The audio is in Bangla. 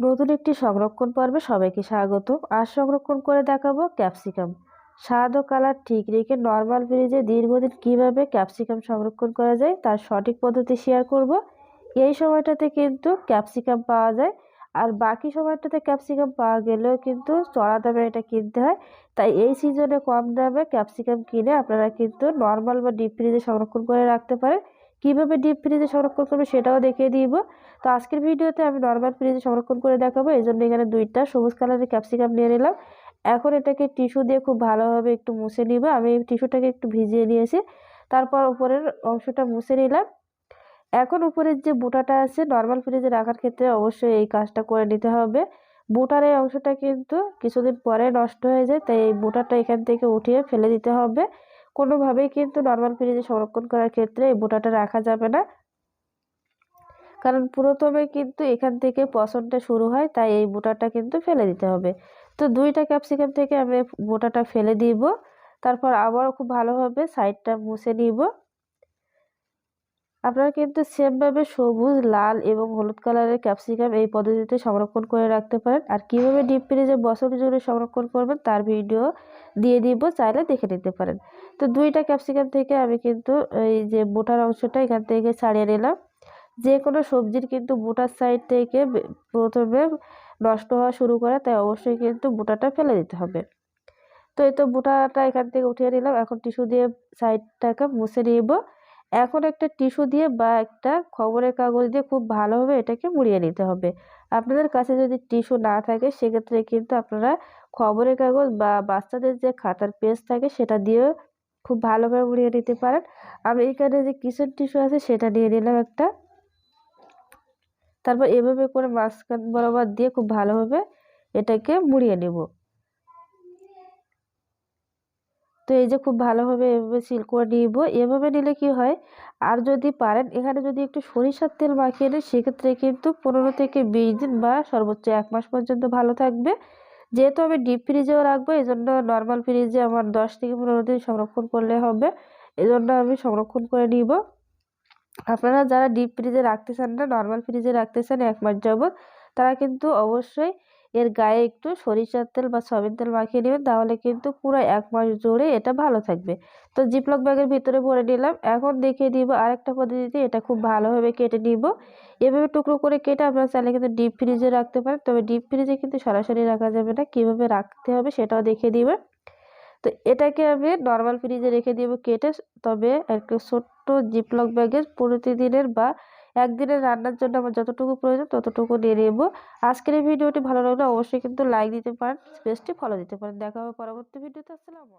নতুন একটি সংরক্ষণ পর্বে সবাইকে স্বাগত। আজ সংরক্ষণ করে দেখাবো ক্যাপসিকাম। স্বাদ ও কালার ঠিক রেখে নর্মাল ফ্রিজে দীর্ঘদিন কীভাবে ক্যাপসিকাম সংরক্ষণ করা যায় তার সঠিক পদ্ধতি শেয়ার করব। এই সময়টাতে কিন্তু ক্যাপসিকাম পাওয়া যায় আর বাকি সময়টাতে ক্যাপসিকাম পাওয়া গেলেও কিন্তু চড়া দামে এটা কিনতে হয়। তাই এই সিজনে কম দামে ক্যাপসিকাম কিনে আপনারা কিন্তু নর্মাল বা ডিপ ফ্রিজে সংরক্ষণ করে রাখতে পারেন। কীভাবে ডিপ ফ্রিজে সংরক্ষণ করবে সেটাও দেখিয়ে দিব। তো আজকের ভিডিওতে আমি নর্মাল ফ্রিজে সংরক্ষণ করে দেখাবো, এই জন্য এখানে দুইটা সবুজ কালারের ক্যাপসিকাম নিয়ে নিলাম। এখন এটাকে টিস্যু দিয়ে খুব ভালোভাবে একটু মুছে নিব। আমি এই টিস্যুটাকে একটু ভিজিয়ে নিয়েছি। তারপর উপরের অংশটা মুছে নিলাম। এখন উপরের যে বুটাটা আছে নর্মাল ফ্রিজে রাখার ক্ষেত্রে অবশ্যই এই কাজটা করে নিতে হবে। বুটার এই অংশটা কিন্তু কিছুদিন পরে নষ্ট হয়ে যায়, তাই এই বুটাটা এখান থেকে উঠিয়ে ফেলে দিতে হবে। কোনোভাবেই কিন্তু নর্মাল ফ্রিজে সংরক্ষণ করার ক্ষেত্রে এই বোটাটা রাখা যাবে না। কারণ প্রথমে কিন্তু এখান থেকে পছন্দটা শুরু হয়, তাই এই বোটাটা কিন্তু ফেলে দিতে হবে। তো দুইটা ক্যাপসিকাম থেকে আমি বোটাটা ফেলে দিব, তারপর আবারও খুব ভালোভাবে সাইডটা মুছে নিব। আপনারা কিন্তু সেমভাবে সবুজ, লাল এবং হলুদ কালারের ক্যাপসিকাম এই পদ্ধতিতে সংরক্ষণ করে রাখতে পারেন। আর কীভাবে ডিপ ফ্রিজে বছর জুড়ে সংরক্ষণ করবেন তার ভিডিও দিয়ে দিব, চাইলে দেখে নিতে পারেন। তো দুইটা ক্যাপসিকাম থেকে আমি কিন্তু এই যে বোটার অংশটা এখান থেকে ছাড়িয়ে নিলাম। যে কোনো সবজির কিন্তু বোটার সাইড থেকে প্রথমে নষ্ট হওয়া শুরু করে, তাই অবশ্যই কিন্তু বোটাটা ফেলে দিতে হবে। তো এই তো বোটাটা এখান থেকে উঠিয়ে নিলাম। এখন টিস্যু দিয়ে সাইডটাকে মুছে নিব। এখন একটা টিস্যু দিয়ে বা একটা খবরের কাগজ দিয়ে খুব ভালোভাবে এটাকে মুড়িয়ে নিতে হবে। আপনাদের কাছে যদি টিস্যু না থাকে, সেক্ষেত্রে কিন্তু আপনারা খবরের কাগজ বা বাচ্চাদের যে খাতার পেজ থাকে, সেটা দিয়েও খুব ভালোভাবে মুড়িয়ে নিতে পারেন। আমি এখানে যে কিচেন টিস্যু আছে, সেটা নিয়ে নিলাম একটা। তারপর এভাবে করে মাঝখান বরাবর দিয়ে খুব ভালোভাবে এটাকে মুড়িয়ে নেব। তো এই যে খুব ভালোভাবে এভাবে সিল করে নিব। এভাবে নিলে কি হয়? আর যদি পারেন, এখানে যদি একটু সরিষার তেল মাখিয়ে নেন, সেক্ষেত্রে কিন্তু পনেরো থেকে বিশ দিন বা সর্বোচ্চ এক মাস পর্যন্ত ভালো থাকবে। যেহেতু আমি ডিপ ফ্রিজেও রাখব এই জন্য নর্মাল ফ্রিজে আমার দশ থেকে পনেরো দিন সংরক্ষণ করলে হবে। এই জন্য আমি সংরক্ষণ করে নিব। আপনারা যারা ডিপ ফ্রিজে রাখতে চান না, নর্মাল ফ্রিজে রাখতে চান এক মাস যাবত তারা কিন্তু অবশ্যই এর গায়ে একটু সরিষার তেল বা সয়াবিন তেল মাখিয়ে নেবেন, তাহলে কিন্তু পুরো এক মাস জুড়ে এটা ভালো থাকবে। তো জিপলক ব্যাগের ভিতরে ভরে নিলাম। এখন দেখিয়ে দিব আরেকটা পদ্ধতিতে এটা খুব ভালোভাবে কেটে নিব। এভাবে টুকরো করে কেটে আপনারা চাইলে কিন্তু ডিপ ফ্রিজে রাখতে পারেন, তবে ডিপ ফ্রিজে কিন্তু সরাসরি রাখা যাবে না। কীভাবে রাখতে হবে সেটাও দেখিয়ে দিবেন। তো এটাকে আমি নর্মাল ফ্রিজে রেখে দিব কেটে, তবে একটা ছোট্ট জিপলক ব্যাগের প্রতিদিনের বা একদিনের রান্নার জন্য আমার যতটুকু প্রয়োজন ততটুকু নিয়ে নেব। আজকের এই ভিডিওটি ভালো লাগলে অবশ্যই কিন্তু লাইক দিতে পারেন বেশটি ফলো দিতে পারেন। দেখা হবে পরবর্তী ভিডিওতে, আসসালামু